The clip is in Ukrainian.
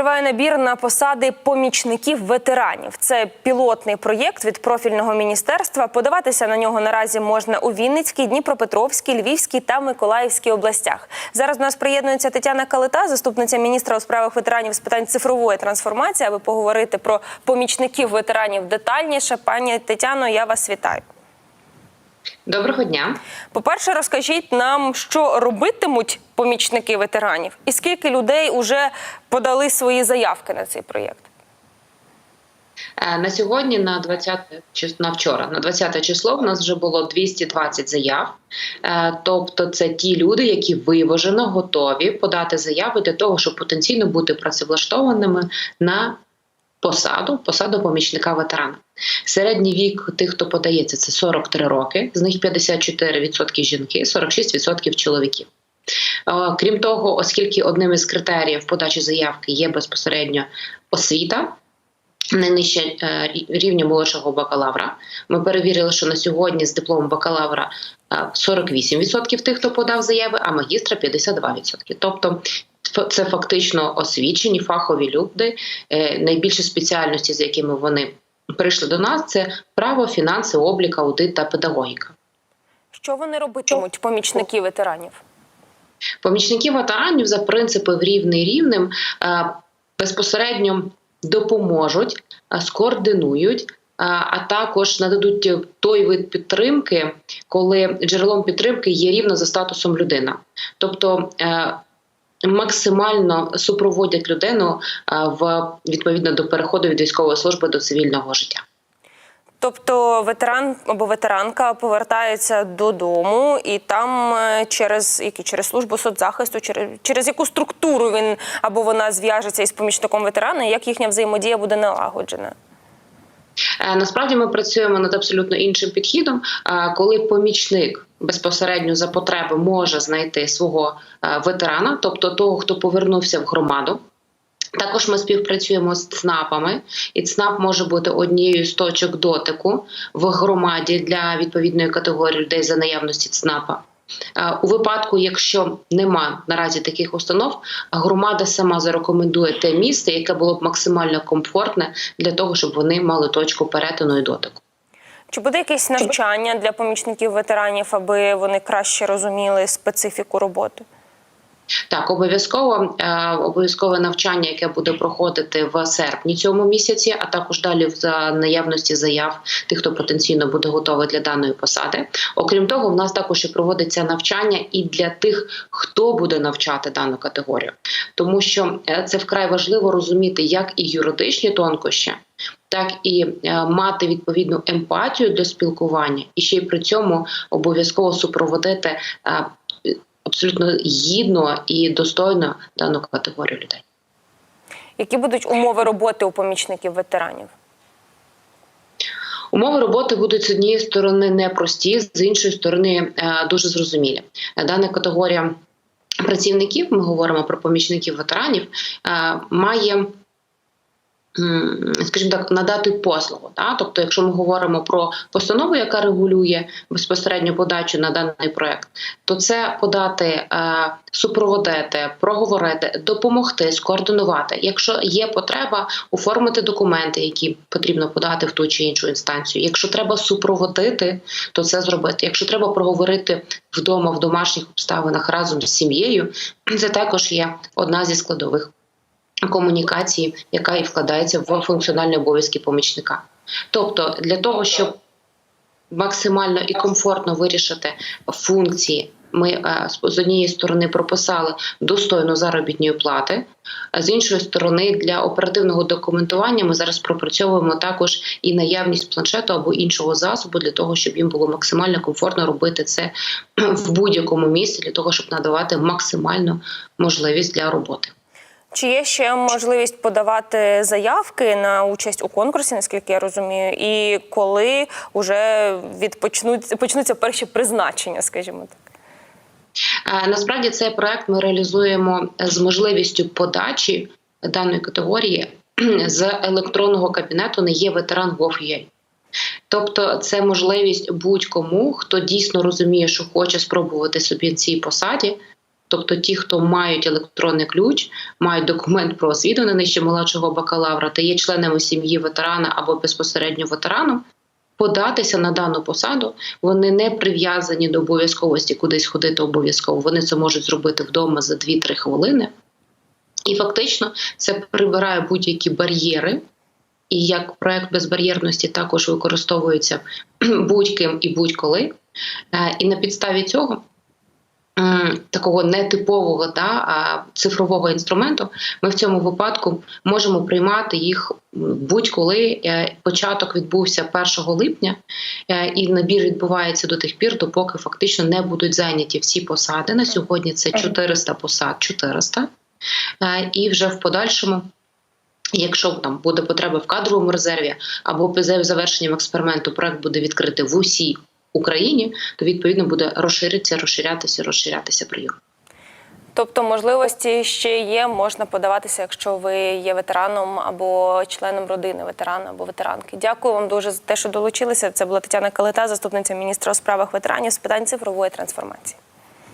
триває набір на посади помічників ветеранів. Це пілотний проєкт від профільного міністерства. Подаватися на нього наразі можна у Вінницькій, Дніпропетровській, Львівській та Миколаївській областях. Зараз до нас приєднується Тетяна Калита, заступниця міністра у справах ветеранів з питань цифрової трансформації, аби поговорити про помічників ветеранів детальніше. Пані Тетяно, я вас вітаю. Доброго дня. По-перше, розкажіть нам, що робитимуть помічники ветеранів, і скільки людей вже подали свої заявки на цей проєкт. Е, На сьогодні, на 20 чи- на вчора, на 20 число, в нас вже було 220 заяв. Е, Тобто, це ті люди, які виважено готові подати заяви для того, щоб потенційно бути працевлаштованими на посаду, посаду помічника ветерана. Середній вік тих, хто подається, це 43 роки. З них 54% жінки, 46% чоловіків. Е, Крім того, оскільки одним із критеріїв подачі заявки є безпосередньо освіта, не нижче е, рівня молодшого бакалавра. Ми перевірили, що на сьогодні з дипломом бакалавра е, 48% тих, хто подав заяви, а магістра 52%. Тобто це фактично освічені фахові люди. Е, Найбільші спеціальності, з якими вони прийшли до нас, це право, фінанси, облік, аудит та педагогіка. Що вони робитимуть, помічники ветеранів? Помічники ветеранів за принципом рівний рівним е, безпосередньо допоможуть, е, скоординують. е, А також нададуть той вид підтримки, коли джерелом підтримки є рівно за статусом людина, тобто максимально супроводять людину е, в відповідно до переходу від військової служби до цивільного життя. Тобто ветеран або ветеранка повертається додому, і там е, через які через службу соцзахисту, через, через яку структуру він або вона зв'яжеться із помічником ветерана, як їхня взаємодія буде налагоджена. Е, Насправді ми працюємо над абсолютно іншим підхідом, е, коли помічник безпосередньо за потреби може знайти свого е, ветерана, тобто того, хто повернувся в громаду. Також ми співпрацюємо з ЦНАПами, і ЦНАП може бути однією з точок дотику в громаді для відповідної категорії людей за наявності ЦНАПа. Е, У випадку, якщо нема наразі таких установ, громада сама зарекомендує те місце, яке було б максимально комфортне для того, щоб вони мали точку перетину і дотику. Чи буде якесь навчання для помічників ветеранів, аби вони краще розуміли специфіку роботи? Так, обов'язково е, обов'язкове навчання, яке буде проходити в серпні цьому місяці, а також далі в наявності заяв тих, хто потенційно буде готовий для даної посади. Окрім того, в нас також і проводиться навчання і для тих, хто буде навчати дану категорію, тому що е, це вкрай важливо розуміти як і юридичні тонкощі. Так і е, мати відповідну емпатію для спілкування, і ще й при цьому обов'язково супроводити абсолютно гідно і достойно дану категорію людей. Які будуть умови роботи у помічників ветеранів? Умови роботи будуть з однієї сторони непрості, з іншої сторони е, дуже зрозумілі. Е, Дана категорія працівників, ми говоримо про помічників ветеранів, е, має. Скажімо так, надати послугу. Да? Тобто, якщо ми говоримо про постанову, яка регулює безпосередньо подачу на даний проект, то це подати, е, супроводити, проговорити, допомогти, скоординувати. Якщо є потреба, оформити документи, які потрібно подати в ту чи іншу інстанцію. Якщо треба супроводити, то це зробити. Якщо треба проговорити вдома в домашніх обставинах разом з сім'єю, це також є одна зі складових комунікації, яка і вкладається в функціональні обов'язки помічника. Тобто, для того, щоб максимально і комфортно вирішити функції. Ми е, з- з однієї сторони прописали достойну заробітної плати, а з іншої сторони, для оперативного документування ми зараз пропрацьовуємо також і наявність планшету або іншого засобу для того, щоб їм було максимально комфортно робити це в будь-якому місці, для того, щоб надавати максимальну можливість для роботи. Чи є ще можливість подавати заявки на участь у конкурсі, наскільки я розумію, і коли вже відпочнуть почнуться перші призначення, скажімо так? Насправді цей проект ми реалізуємо з можливістю подачі даної категорії з електронного кабінету не є ветеран Gov.ua. Тобто, це можливість будь-кому, хто дійсно розуміє, що хоче спробувати собі в цій посаді, Тобто, ті, хто мають електронний ключ, мають документ про освіту на нижче молодшого бакалавра та є членами сім'ї ветерана або безпосередньо ветераном, податися на дану посаду. Вони не прив'язані до обов'язковості кудись ходити обов'язково. Вони це можуть зробити вдома за 2-3 хвилини. І фактично це прибирає будь-які бар'єри. І як проект безбар'єрності також використовується будь-ким і будь-коли. Е, І на підставі цього такого нетипового да, а цифрового інструменту, ми в цьому випадку можемо приймати їх будь-коли. Е, Початок відбувся 1 липня, е, і набір відбувається до тих пір, допоки фактично не будуть зайняті всі посади. На сьогодні це 400 посад, 400. Е, І вже в подальшому. Якщо там буде потреба в кадровому резерві або за завершенням експерименту проект буде відкритий в усій Україні, то відповідно буде розширитися, розширятися, розширятися прийом. Тобто можливості ще є, можна подаватися, якщо ви є ветераном або членом родини ветерана або ветеранки. Дякую вам дуже за те, що долучилися. Це була Тетяна Калита, заступниця міністра у справах ветеранів з питань цифрової трансформації.